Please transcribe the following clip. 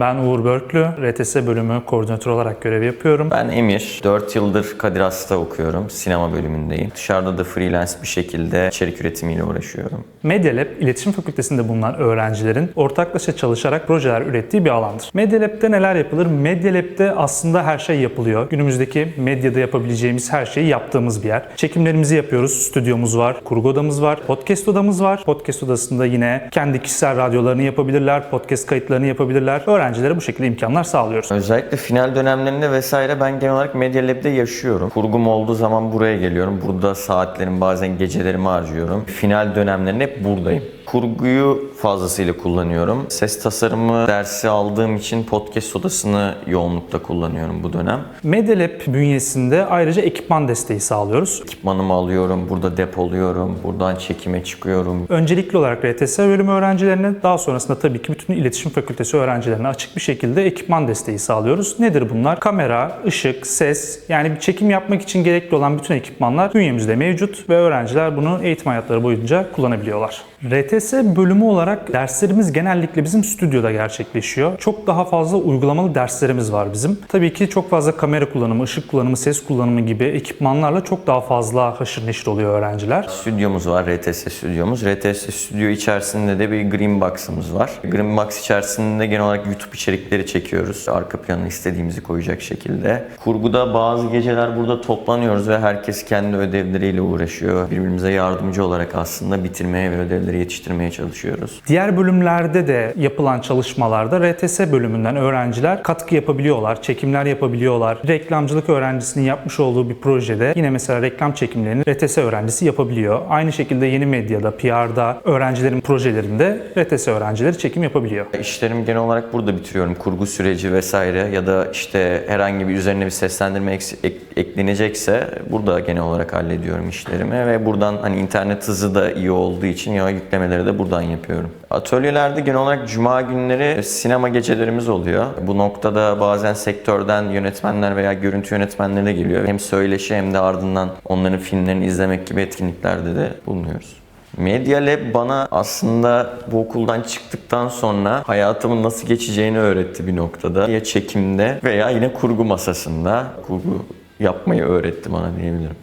Ben Uğur Börklü, RTS bölümü koordinatör olarak görev yapıyorum. Ben Emir. 4 yıldır Kadir Has'ta okuyorum. Sinema bölümündeyim. Dışarıda da freelance bir şekilde içerik üretimiyle uğraşıyorum. Media Lab, İletişim Fakültesinde bulunan öğrencilerin ortaklaşa çalışarak projeler ürettiği bir alandır. Media Lab'de neler yapılır? Media Lab'de aslında her şey yapılıyor. Günümüzdeki medyada yapabileceğimiz her şeyi yaptığımız bir yer. Çekimlerimizi yapıyoruz. Stüdyomuz var, kurgu odamız var, podcast odamız var. Podcast odasında yine kendi kişisel radyolarını yapabilirler, podcast kayıtlarını yapabilirler. Öğrencilere bu şekilde imkanlar sağlıyoruz. Özellikle final dönemlerinde vesaire ben genel olarak Media Lab'de yaşıyorum. Kurgum olduğu zaman buraya geliyorum. Burada saatlerimi bazen gecelerimi harcıyorum. Final dönemlerinde hep buradayım. Kurguyu fazlasıyla kullanıyorum. Ses tasarımı dersi aldığım için podcast odasını yoğunlukta kullanıyorum bu dönem. Media Lab bünyesinde ayrıca ekipman desteği sağlıyoruz. Ekipmanımı alıyorum, burada depoluyorum, buradan çekime çıkıyorum. Öncelikli olarak RTS bölümü öğrencilerine, daha sonrasında tabii ki bütün iletişim fakültesi öğrencilerine açık bir şekilde ekipman desteği sağlıyoruz. Nedir bunlar? Kamera, ışık, ses, yani bir çekim yapmak için gerekli olan bütün ekipmanlar bünyemizde mevcut ve öğrenciler bunu eğitim hayatları boyunca kullanabiliyorlar. RTS bölümü olarak derslerimiz genellikle bizim stüdyoda gerçekleşiyor. Çok daha fazla uygulamalı derslerimiz var bizim. Tabii ki çok fazla kamera kullanımı, ışık kullanımı, ses kullanımı gibi ekipmanlarla çok daha fazla haşır neşir oluyor öğrenciler. Stüdyomuz var, RTS stüdyomuz. RTS stüdyo içerisinde de bir Green Box'ımız var. Green Box içerisinde genel olarak YouTube içerikleri çekiyoruz. Arka planına istediğimizi koyacak şekilde. Kurguda bazı geceler burada toplanıyoruz ve herkes kendi ödevleriyle uğraşıyor. Birbirimize yardımcı olarak aslında bitirmeye ve ödevleri yetiştirmeye çalışıyoruz. Diğer bölümlerde de yapılan çalışmalarda RTS bölümünden öğrenciler katkı yapabiliyorlar, çekimler yapabiliyorlar. Reklamcılık öğrencisinin yapmış olduğu bir projede yine mesela reklam çekimlerini RTS öğrencisi yapabiliyor. Aynı şekilde yeni medyada, PR'da öğrencilerin projelerinde RTS öğrencileri çekim yapabiliyor. İşlerimi genel olarak burada bitiriyorum. Kurgu süreci vesaire ya da işte herhangi bir üzerine bir seslendirme eks- ek- eklenecekse burada genel olarak hallediyorum işlerimi ve buradan hani internet hızı da iyi olduğu için ya yüklemeleri de buradan yapıyorum. Atölyelerde genel olarak cuma günleri sinema gecelerimiz oluyor. Bu noktada bazen sektörden yönetmenler veya görüntü yönetmenleri de geliyor. Hem söyleşi hem de ardından onların filmlerini izlemek gibi etkinliklerde de bulunuyoruz. Media Lab bana aslında bu okuldan çıktıktan sonra hayatımın nasıl geçeceğini öğretti bir noktada. Ya çekimde veya yine kurgu masasında kurgu yapmayı öğretti bana diyebilirim.